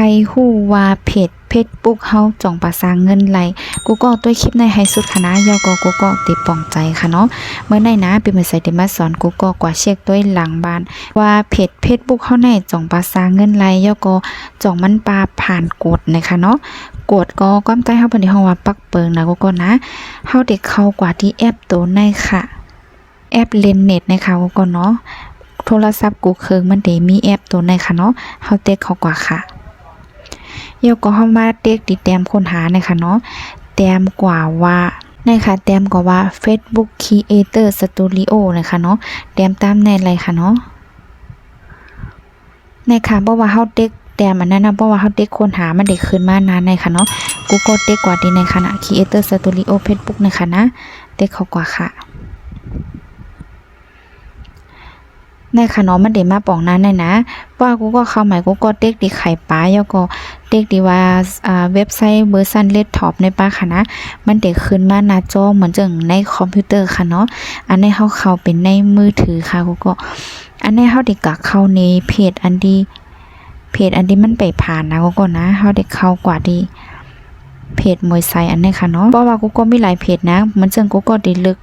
ครฮู้ว่าเพจเพจปุ๊กเฮาจ่องประสร้างเงินไหลกูก็ตัวคลิปในให้สุดค่ะยอก็กูก็ติดป่องใจค่ะเนาะเมื่อในนะเป็นมือใส่เดมาสอนกูก็กว่าเช็คด้วยหลังบ้าน ว่าเพจเพจปุ๊กเฮาในจ่องประสร้างเงินไหลยอก็จ่องมันปลาผ่านกฎนะคะเนาะกฎก็ก้อมใต้เฮาเพิ่นที่เฮาว่าปักเปิงนะกูก็นะเฮาเด็กเข้ากว่าที่แอปตัวในค่ะ แอปเลนเน็ตนะคะกูก็เนาะโทรศัพท์กูเครื่องมันได้มีแอปตัวในค่ะเนาะเฮาเต็กเข้ากว่าค่ะ เดี๋ยวก็เข้ามาเด็กติดแต้มค้นหานะคะเนาะแต้มกว่าว่านะคะแต้มกว่าว่า Facebook Creator Studio นะคะเนาะแต้มตามในอะไรค่ะเนาะนะคะเพราะว่าเฮาเด็กแต้มอันนั้นนะเพราะว่าเฮาเด็กค้นหามันเด็กขึ้นมานานในค่ะเนาะกูก็เด็กกว่าดีในขณะ Creator Studio Facebook นะคะนะเด็กเขากว่าค่ะในค่ะเนาะมันเดมาปองนั้นเลยนะ ว่ากูก็เข้าหมายกูก็เด็กดีไข่ป้าแล้วก็ เด็กดีว่าอ่าเว็บไซต์เวอร์ชันเลดท็อปในป้าค่ะนะ มันเด็กขึ้นมาหน้าจอเหมือนจังในคอมพิวเตอร์ค่ะเนาะอันนี้เฮาเข้าเป็นในมือถือค่ะกูก็อันนี้เฮาได้กกะเข้าในเพจอันดีเพจอันนี้มันไปผ่านนะกูก็นะเฮาได้เข้ากว่าดีเพจมวยไซอันนี้ค่ะเนาะเพราะว่ากูก็มีหลายเพจนะเหมือนจังกูก็ด้ลึก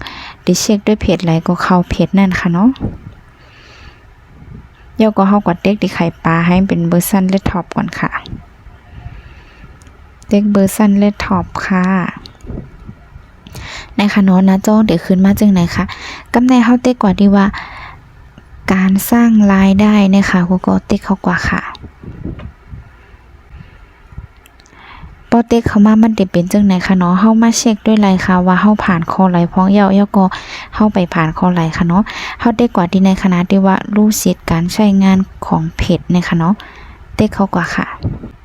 ด้เช็คด้วยเพจไหนก็เข้าเพจนั่นค่ะเนาะเดี๋ยวก็เฮากดเด็กที่ไข่ปลาให้เป็นเบอร์ซันเลดท็อปก่อนค่ะ เด็กเบอร์ซันเลดท็อปค่ะในคะเนาะนะโจ้เดี๋ยวขึ้นมาจึงไหนคะกำในเฮาเต็กกว่าดีว่า การสร้างรายได้นะคะกูก็เต็กเขากว่าค่ะพอเต็กเขามามันเด็เป็นจังไหนคะเนาะเฮามาเช็คด้วยไรคะว่าเฮาผ่านคอไหลพ้องเยาเยาก็เฮาไปผ่านคอไหลค่ะเนาะเฮาได้กกว่าที่ในคณะที่ว่ารู้สิทธิ์การใช้งานของเพจนะคะเนาะเต็กเขากว่าค่ะ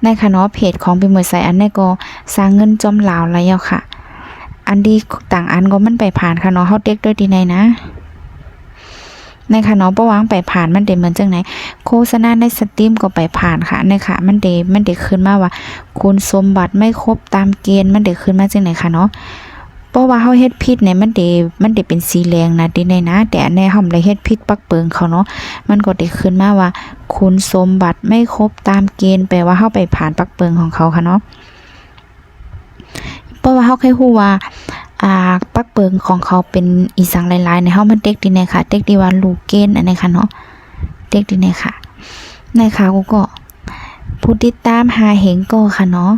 ในคณะเพจของปิมเมอนใสอันนี้ก็สร้างเงินจอมลาวแล้วค่ะ อันดีต่างอันก็มันไปผ่านค่ะเนาะเฮาเต็กด้วยดีในนะในค่ะเนาะบ่วางไปผ่านมันเดเหมือนจังไหนโฆษณาในสตรีมก็ไปผ่านค่ะในค่ะมันเดมันเดขึ้นมาว่า คุณสมบัติไม่ครบตามเกณฑ์มันเดขึ้นมาจังไหนค่ะเนาะ เพราะว่าเฮาเฮ็ดผิดเนี่ยมันได้มันได้เป็นสีแดงนะดิในนะ แต่อันในเฮาบ่ได้เฮ็ดผิดปักเปิงเขาเนาะมันก็ได้ขึ้นมาว่า คุณสมบัติไม่ครบตามเกณฑ์แปลว่าเฮาไปผ่านปักเปิงของเขาค่ะเนาะเพราะว่าเฮาเคยฮู้ว่าอ่าปักเปิงของเขาเป็นอีสังหลายๆในเฮามันเด็กดีในค่ะเด็กดีว่าลูกเกณฑ์อันนี้ค่ะเนาะเด็กดีในค่ะในค่ะกูก็ ผู้ติดตามหาเห็นก็ค่ะเนาะ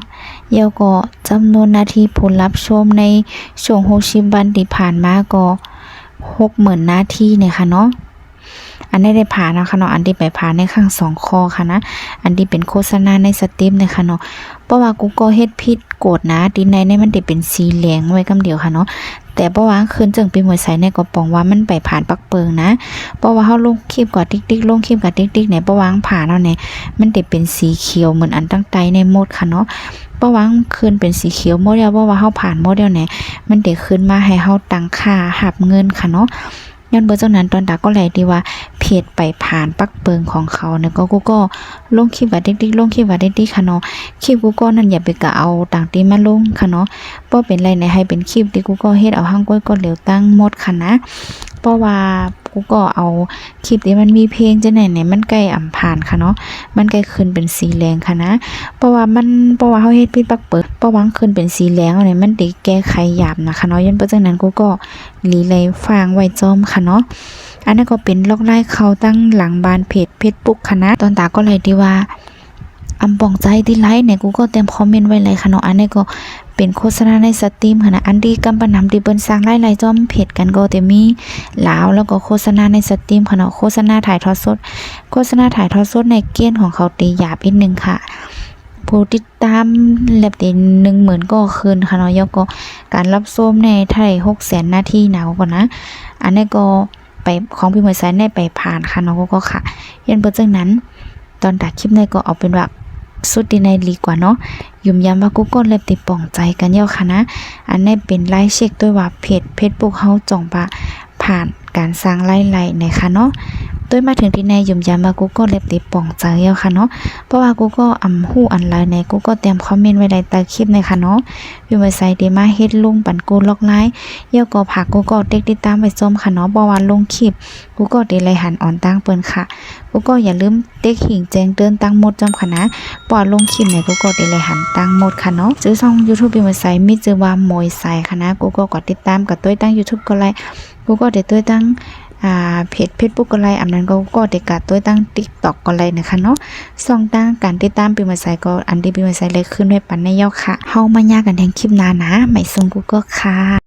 เยาก็จำนวนนาทีผลรับชมในช่วง60วันที่ผ่านมาก็หกหมื่นนาทีเนี่ยค่ะเนาะ อันนี้ได้ผ่านนะคะเนาะอันที่ไปผ่านในข้างสองคอค่ะนะ อันที่เป็นโฆษณาในสตรีมเนี่ยค่ะเนาะเพราะว่ากูก็เฮ็ดผิดกฎนะดินในในมันได้เป็นสีเหลืองไว้กำเดียวค่ะเนาะแต่เพราะว่าคืนจึงปีหมวยใสเนี่ยก็ปองว่ามันไปผ่านปักเปิงนะเพราะว่าเฮาลงคลิปกับติ๊กติ๊กลงคลิปกับติ๊กติ๊กเนี่ยประวางผ่านเอาเนี่ยมันได้เป็นสีเขียวเหมือนอันตั้งใจในโมดค่ะเนาะประวังคืนเป็นสีเขียวโมเดลเพราะว่าเฮาผ่านโมเดลไหนมันเด็กขึ้นมาให้เฮาตั้งค่าหับเงินค่ะเนาะ ย้อนเบอร์เจ้านั้นตอนดาก็แลดีว่าเพจไปผ่านปักเปิงของเขาเนี่ยก็กูก็ลงคลิปว่าเด็กๆลงคลิปว่าเด็กๆค่ะเนาะคลิปกูก็นั่นอย่าไปกะเอาต่างตีมาลงค่ะเนาะบ่เป็นไรในให้เป็นคลิปที่กูก็เฮ็ดเอาห้างก้อยก็เหลวตั้งหมดค่ะนะเพราะว่า กูก็เอาคลิปที่มันมีเพลงจะไหนเนี่ยมันใกล้อ่ำผ่านค่ะเนาะมันใกล้ขึ้นเป็นสีแดงค่ะนะ เพราะว่ามันเพราะว่าเฮาเฮ็ดผิดปักเปิดเพราะวังขึ้นเป็นสีแดงอะไรมันได้แก้ไขหยาบนะคะเนาะยันเพราะฉะนั้นกูก็หลีเลยฟางไว้จอมค่ะเนาะอันนั้นก็เป็นลอกไล่เขาตั้งหลังบานเพจเพจปุ๊กค่ะนะตอนตาก็เลยที่ว่า อำปองใจที่ไลค์เนี่ยกูก็เต็มคอมเมนต์ไว้เลยค่ะเนาะอันนี้ก็เป็นโฆษณาในสตรีมค่ะนะอันดีกำปนำที่เปิ้นสร้างไล่ไล่จอมเพจกันก็จะมีลาวแล้วก็โฆษณาในสตรีมค่ะเนาะโฆษณาถ่ายทอดสด โฆษณาถ่ายทอดสดในเกณฑ์ของเขาตีหยาบอีกนึงค่ะผู้ติดตามแลบเต็นหนึ่งหมื่นก็คืนค่ะเนาะแล้วก็การรับชมในไทยหกแสนนาทีหนาวก่อนนะ อันนี้ก็ไปของพี่หมวยไซน์ได้ไปผ่านค่ะเนาะก็ค่ะยันเปิดจังนั้น ตอนตัดคลิปในก็เอาเป็นแบบ สุดดีในดีกว่าเนาะยุ่มย้ำว่ากูก็เล็บติดป่องใจกันเยอะค่ะนะ อันนี้เป็นไลฟ์เช็คด้วยว่าเพจเพจบุ๊กเฮาจ่องปะผ่านการสร้างไล่ไล่ในค่ะเนาะ ตัวมาถึงที่ในยุ่มยามากูก็เล็บติป่องใจแล้วค่ะเนาะเพราะว่ากูก็อำฮู้อันไลน์ในกูก็เตรียมคอมเมนต์ไว้ในต้คลิปในค่ะเนาะอยู่มาใส่เดมาเฮ็ดลุงปันกูล็อกไลน์เยี่ยวก็ผักกูก็เด็กติดตามไปส้มค่ะเนาะบ่ว่าลงคลิปกูก็เดเลยหันอ่อนตั้งเปิ้นค่ะกูก็อย่าลืมเด็กหิงแจ้งเตือนตั้งหมดจอมค่ะนะปอดลงคลิปเนี่ยกูก็เดเลยหันตั้งหมดค่ะเนาะซื้อช่อง YouTube อยู่มาใส่มีชื่อว่าโมยใส่ค่ะนะกูก็กดติดตามกับตัวตั้ง YouTube ก็ไลค์กูก็เดตัวตั้ง อ่าเพจเพจบุ๊กก็ไลอันนั้นก็ก็เด็กกับตัวตั้ง TikTok ก็ไลยนะคะเนาะส่องตั้งการติดตามปีมาใส่ก็อันที่ปีมาใส่เลยขึ้นไว้ปันในยอค่ะเฮามายากันแทงคลิปหน้านะไม่ส่งกูก็ค่ะ